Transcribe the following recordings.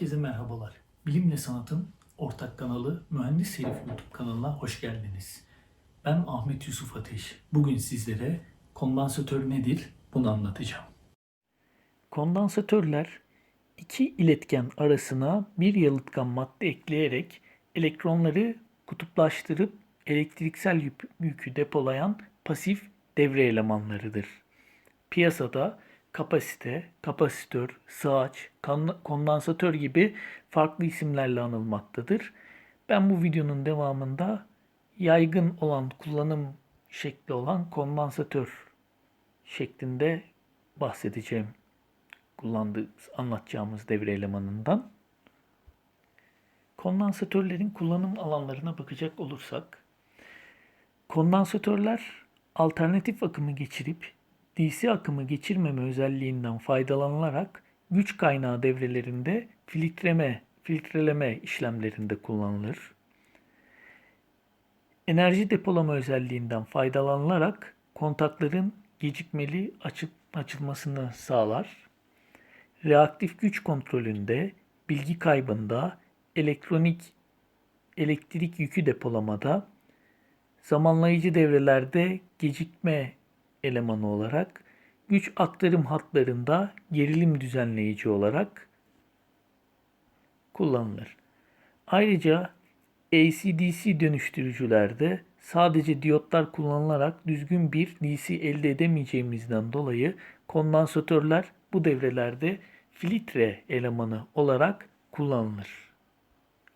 Herkese merhabalar. Bilimle Sanat'ın ortak kanalı Mühendis Herif YouTube kanalına hoş geldiniz. Ben Ahmet Yusuf Ateş. Bugün sizlere kondansatör nedir bunu anlatacağım. Kondansatörler iki iletken arasına bir yalıtkan madde ekleyerek elektronları kutuplaştırıp elektriksel yük- yükü depolayan pasif devre elemanlarıdır. Piyasada kapasite, kapasitör, sığaç, kondansatör gibi farklı isimlerle anılmaktadır. Ben bu videonun devamında yaygın olan kullanım şekli olan kondansatör şeklinde bahsedeceğim. Kullandığımız, anlatacağımız devre elemanından. Kondansatörlerin kullanım alanlarına bakacak olursak, kondansatörler alternatif akımı geçirip DC akımı geçirmeme özelliğinden faydalanılarak güç kaynağı devrelerinde filtreleme, filtreleme işlemlerinde kullanılır. Enerji depolama özelliğinden faydalanılarak kontakların gecikmeli açı- açılmasını sağlar. Reaktif güç kontrolünde, bilgi kaybında, elektronik elektrik yükü depolamada, zamanlayıcı devrelerde gecikme elemanı olarak, güç aktarım hatlarında gerilim düzenleyici olarak kullanılır. Ayrıca AC-DC dönüştürücülerde sadece diyotlar kullanılarak düzgün bir DC elde edemeyeceğimizden dolayı kondansatörler bu devrelerde filtre elemanı olarak kullanılır.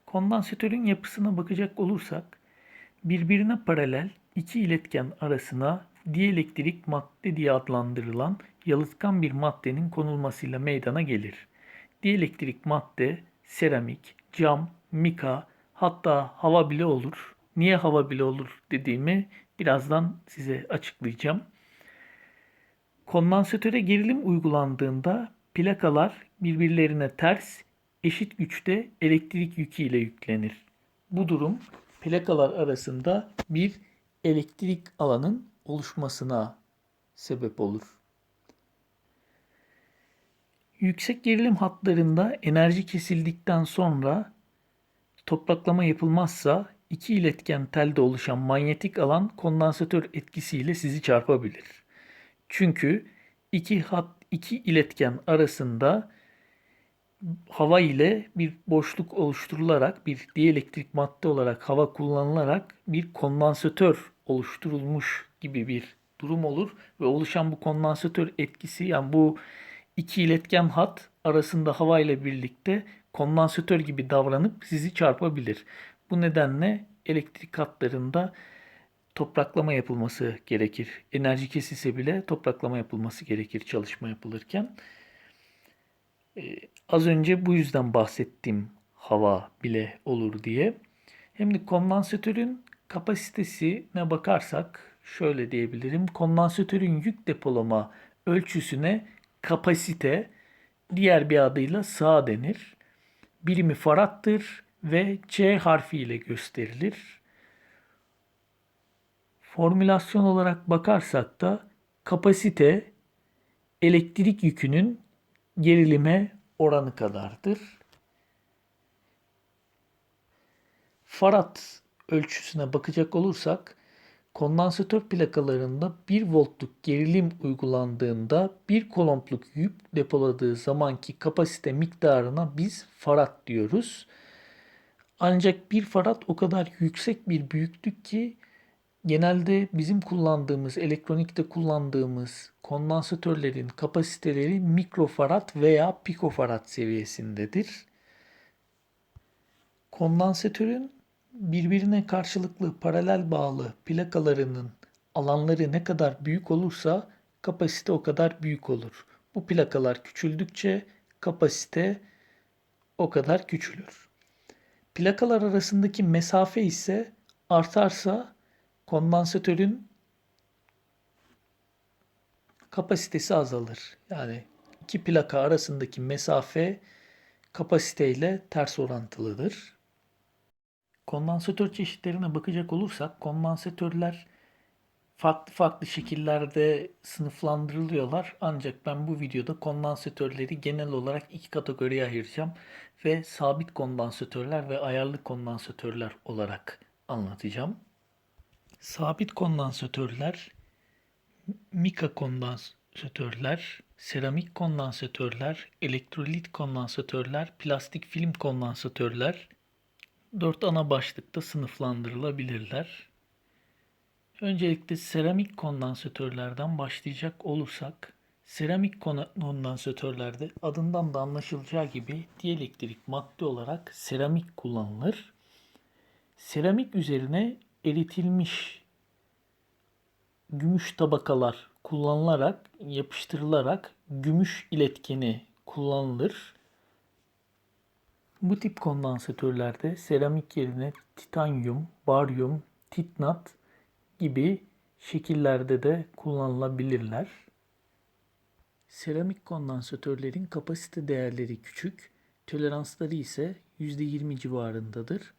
Kondansatörün yapısına bakacak olursak birbirine paralel iki iletken arasına dielektrik madde diye adlandırılan yalıtkan bir maddenin konulmasıyla meydana gelir. Dielektrik madde seramik, cam, mika hatta hava bile olur. Niye hava bile olur dediğimi birazdan size açıklayacağım. Kondansatöre gerilim uygulandığında plakalar birbirlerine ters eşit güçte elektrik yükü ile yüklenir. Bu durum plakalar arasında bir elektrik alanın oluşmasına sebep olur. Yüksek gerilim hatlarında enerji kesildikten sonra topraklama yapılmazsa iki iletken telde oluşan manyetik alan kondansatör etkisiyle sizi çarpabilir. Çünkü iki hat iki iletken arasında hava ile bir boşluk oluşturularak bir dielektrik madde olarak hava kullanılarak bir kondansatör oluşturulmuş gibi bir durum olur ve oluşan bu kondansatör etkisi yani bu iki iletken hat arasında hava ile birlikte kondansatör gibi davranıp sizi çarpabilir. Bu nedenle elektrik hatlarında topraklama yapılması gerekir. Enerji kesilse bile topraklama yapılması gerekir çalışma yapılırken. Ee, az önce bu yüzden bahsettiğim hava bile olur diye. Hem de kondansatörün kapasitesine bakarsak şöyle diyebilirim. Kondansatörün yük depolama ölçüsüne kapasite diğer bir adıyla sağ denir. Birimi farattır ve C harfi ile gösterilir. Formülasyon olarak bakarsak da kapasite elektrik yükünün gerilime oranı kadardır. Farad ölçüsüne bakacak olursak kondansatör plakalarında 1 voltluk gerilim uygulandığında 1 kolompluk yük depoladığı zamanki kapasite miktarına biz farad diyoruz. Ancak 1 farad o kadar yüksek bir büyüklük ki genelde bizim kullandığımız, elektronikte kullandığımız kondansatörlerin kapasiteleri mikrofarad veya pikofarad seviyesindedir. Kondansatörün birbirine karşılıklı paralel bağlı plakalarının alanları ne kadar büyük olursa kapasite o kadar büyük olur. Bu plakalar küçüldükçe kapasite o kadar küçülür. Plakalar arasındaki mesafe ise artarsa kondansatörün kapasitesi azalır. Yani iki plaka arasındaki mesafe kapasiteyle ters orantılıdır. Kondansatör çeşitlerine bakacak olursak kondansatörler farklı farklı şekillerde sınıflandırılıyorlar. Ancak ben bu videoda kondansatörleri genel olarak iki kategoriye ayıracağım ve sabit kondansatörler ve ayarlı kondansatörler olarak anlatacağım. Sabit kondansatörler, mika kondansatörler, seramik kondansatörler, elektrolit kondansatörler, plastik film kondansatörler dört ana başlıkta sınıflandırılabilirler. Öncelikle seramik kondansatörlerden başlayacak olursak, seramik kondansatörlerde adından da anlaşılacağı gibi dielektrik madde olarak seramik kullanılır. Seramik üzerine eritilmiş gümüş tabakalar kullanılarak, yapıştırılarak gümüş iletkeni kullanılır. Bu tip kondansatörlerde seramik yerine titanyum, baryum, titnat gibi şekillerde de kullanılabilirler. Seramik kondansatörlerin kapasite değerleri küçük, toleransları ise %20 civarındadır.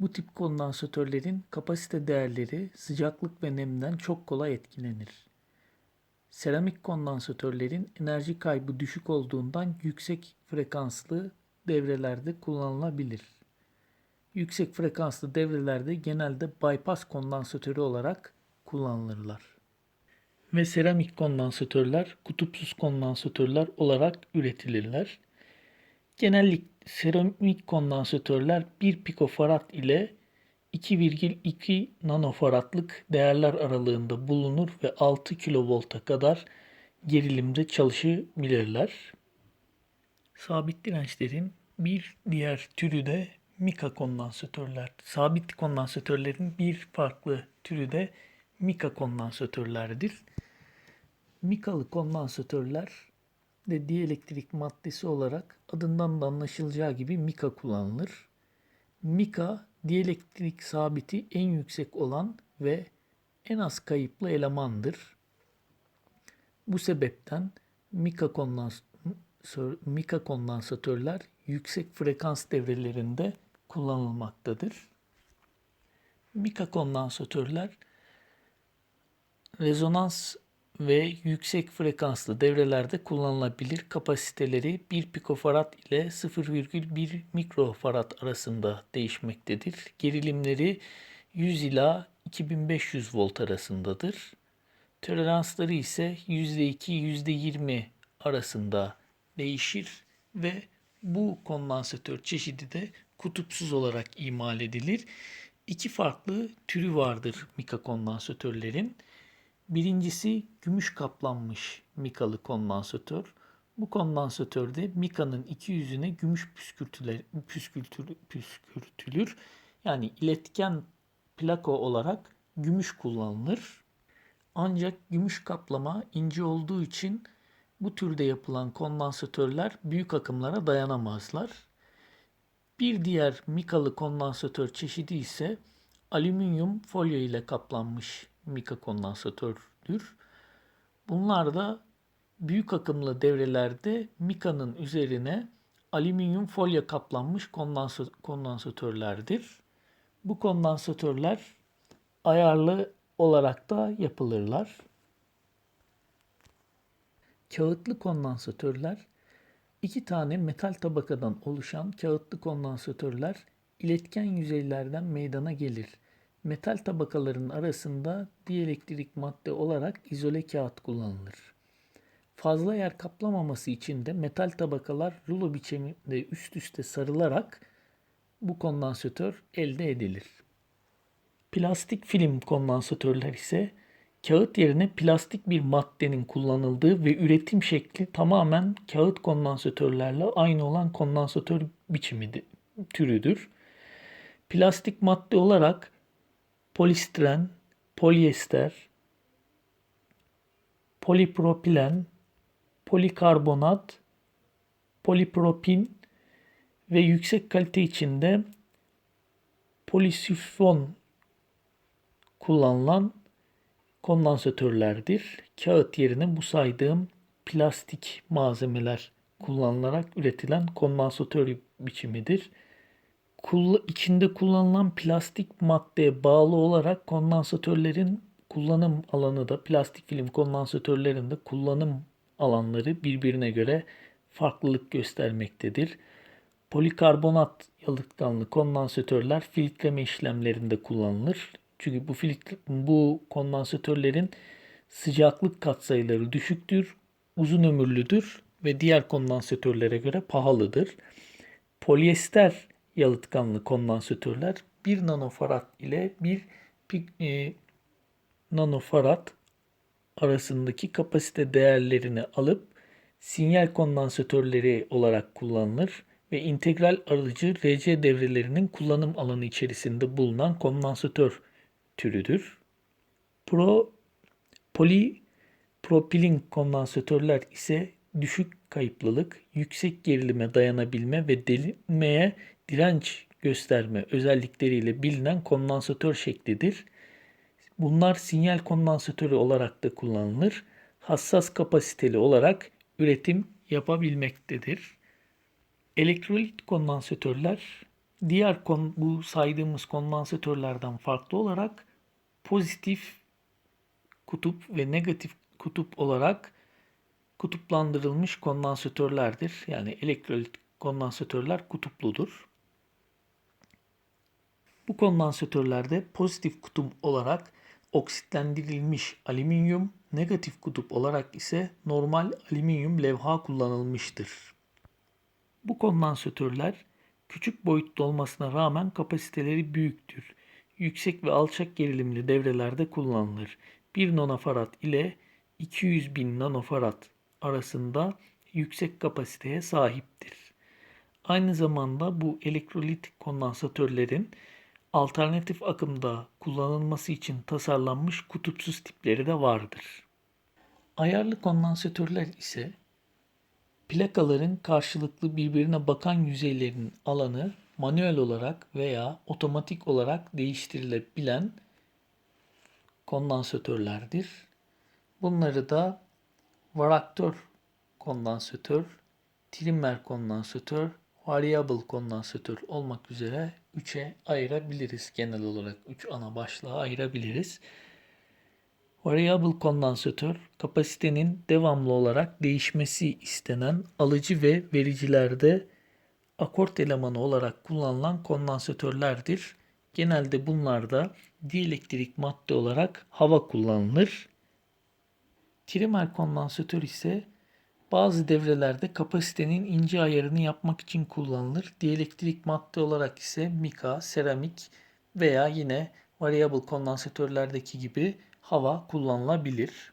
Bu tip kondansatörlerin kapasite değerleri sıcaklık ve nemden çok kolay etkilenir. Seramik kondansatörlerin enerji kaybı düşük olduğundan yüksek frekanslı devrelerde kullanılabilir. Yüksek frekanslı devrelerde genelde bypass kondansatörü olarak kullanılırlar. Ve seramik kondansatörler kutupsuz kondansatörler olarak üretilirler. Genellikle seramik kondansatörler 1 pikofarad ile 2,2 nanofaradlık değerler aralığında bulunur ve 6 kilovolta kadar gerilimde çalışabilirler. Sabit dirençlerin bir diğer türü de mika kondansatörler. Sabit kondansatörlerin bir farklı türü de mika kondansatörlerdir. Mikalı kondansatörler de dielektrik maddesi olarak adından da anlaşılacağı gibi mika kullanılır. Mika dielektrik sabiti en yüksek olan ve en az kayıplı elemandır. Bu sebepten mika kondans mika kondansatörler yüksek frekans devrelerinde kullanılmaktadır. Mika kondansatörler rezonans ve yüksek frekanslı devrelerde kullanılabilir. Kapasiteleri 1 pikofarad ile 0,1 mikrofarad arasında değişmektedir. Gerilimleri 100 ila 2500 volt arasındadır. Toleransları ise %2-%20 arasında değişir ve bu kondansatör çeşidi de kutupsuz olarak imal edilir. İki farklı türü vardır mika kondansatörlerin. Birincisi gümüş kaplanmış mikalı kondansatör. Bu kondansatörde mikanın iki yüzüne gümüş püskürtüler, püskürtülür, püskürtülür. Yani iletken plako olarak gümüş kullanılır. Ancak gümüş kaplama ince olduğu için bu türde yapılan kondansatörler büyük akımlara dayanamazlar. Bir diğer mikalı kondansatör çeşidi ise alüminyum folyo ile kaplanmış mika kondansatördür. Bunlar da büyük akımlı devrelerde mikanın üzerine alüminyum folyo kaplanmış kondansatörlerdir. Bu kondansatörler ayarlı olarak da yapılırlar. Kağıtlı kondansatörler iki tane metal tabakadan oluşan kağıtlı kondansatörler iletken yüzeylerden meydana gelir. Metal tabakaların arasında dielektrik madde olarak izole kağıt kullanılır. Fazla yer kaplamaması için de metal tabakalar rulo biçiminde üst üste sarılarak bu kondansatör elde edilir. Plastik film kondansatörler ise kağıt yerine plastik bir maddenin kullanıldığı ve üretim şekli tamamen kağıt kondansatörlerle aynı olan kondansatör biçimi türüdür. Plastik madde olarak polistiren, polyester, polipropilen, polikarbonat, polipropin ve yüksek kalite içinde polisifon kullanılan kondansatörlerdir. Kağıt yerine bu saydığım plastik malzemeler kullanılarak üretilen kondansatör biçimidir. İçinde kullanılan plastik maddeye bağlı olarak kondansatörlerin kullanım alanı da plastik film kondansatörlerinde kullanım alanları birbirine göre farklılık göstermektedir. Polikarbonat yalıtkanlı kondansatörler filtreleme işlemlerinde kullanılır. Çünkü bu filtre, bu kondansatörlerin sıcaklık katsayıları düşüktür, uzun ömürlüdür ve diğer kondansatörlere göre pahalıdır. Polyester yalıtkanlı kondansatörler 1 nanofarad ile 1 pik- e, nanofarad arasındaki kapasite değerlerini alıp sinyal kondansatörleri olarak kullanılır ve integral alıcı RC devrelerinin kullanım alanı içerisinde bulunan kondansatör türüdür. Pro Polipropilin kondansatörler ise düşük kayıplılık, yüksek gerilime dayanabilme ve delinmeye direnç gösterme özellikleriyle bilinen kondansatör şeklidir. Bunlar sinyal kondansatörü olarak da kullanılır. Hassas kapasiteli olarak üretim yapabilmektedir. Elektrolit kondansatörler diğer kon, bu saydığımız kondansatörlerden farklı olarak pozitif kutup ve negatif kutup olarak kutuplandırılmış kondansatörlerdir. Yani elektrolit kondansatörler kutupludur. Bu kondansatörlerde pozitif kutup olarak oksitlendirilmiş alüminyum, negatif kutup olarak ise normal alüminyum levha kullanılmıştır. Bu kondansatörler küçük boyutlu olmasına rağmen kapasiteleri büyüktür. Yüksek ve alçak gerilimli devrelerde kullanılır. 1 nanofarad ile 200 bin nanofarad arasında yüksek kapasiteye sahiptir. Aynı zamanda bu elektrolit kondansatörlerin alternatif akımda kullanılması için tasarlanmış kutupsuz tipleri de vardır. Ayarlı kondansatörler ise plakaların karşılıklı birbirine bakan yüzeylerinin alanı manuel olarak veya otomatik olarak değiştirilebilen kondansatörlerdir. Bunları da varaktör kondansatör, trimmer kondansatör, variable kondansatör olmak üzere 3'e ayırabiliriz genel olarak. 3 ana başlığa ayırabiliriz. Variable kondansatör, kapasitenin devamlı olarak değişmesi istenen alıcı ve vericilerde akort elemanı olarak kullanılan kondansatörlerdir. Genelde bunlarda dielektrik madde olarak hava kullanılır. Trimer kondansatör ise bazı devrelerde kapasitenin ince ayarını yapmak için kullanılır. Dielektrik madde olarak ise mika, seramik veya yine variable kondansatörlerdeki gibi hava kullanılabilir.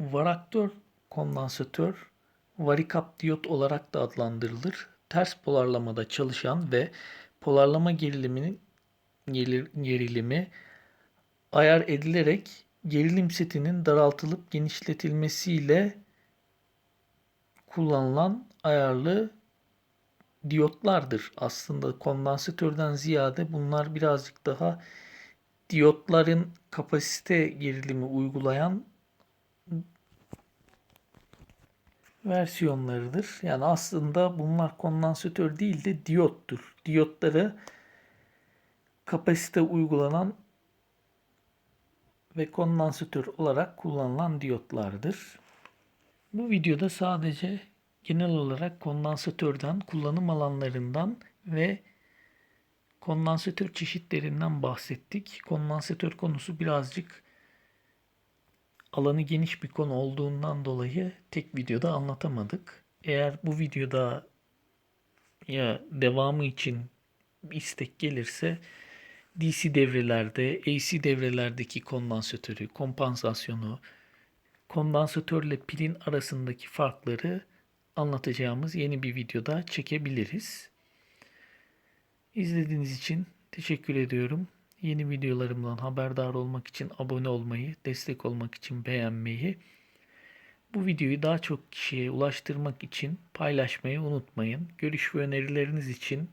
Varaktör kondansatör varikap diyot olarak da adlandırılır. Ters polarlamada çalışan ve polarlama geriliminin gerilimi ayar edilerek gerilim setinin daraltılıp genişletilmesiyle kullanılan ayarlı diyotlardır. Aslında kondansatörden ziyade bunlar birazcık daha diyotların kapasite gerilimi uygulayan versiyonlarıdır. Yani aslında bunlar kondansatör değil de diyottur. Diyotları kapasite uygulanan ve kondansatör olarak kullanılan diyotlardır. Bu videoda sadece genel olarak kondansatörden, kullanım alanlarından ve kondansatör çeşitlerinden bahsettik. Kondansatör konusu birazcık alanı geniş bir konu olduğundan dolayı tek videoda anlatamadık. Eğer bu videoda ya devamı için istek gelirse DC devrelerde, AC devrelerdeki kondansatörü, kompansasyonu, kondansatörle pilin arasındaki farkları anlatacağımız yeni bir videoda çekebiliriz. İzlediğiniz için teşekkür ediyorum. Yeni videolarımdan haberdar olmak için abone olmayı, destek olmak için beğenmeyi, bu videoyu daha çok kişiye ulaştırmak için paylaşmayı unutmayın. Görüş ve önerileriniz için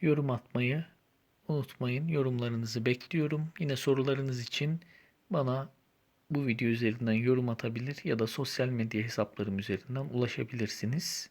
yorum atmayı unutmayın. Yorumlarınızı bekliyorum. Yine sorularınız için bana bu video üzerinden yorum atabilir ya da sosyal medya hesaplarım üzerinden ulaşabilirsiniz.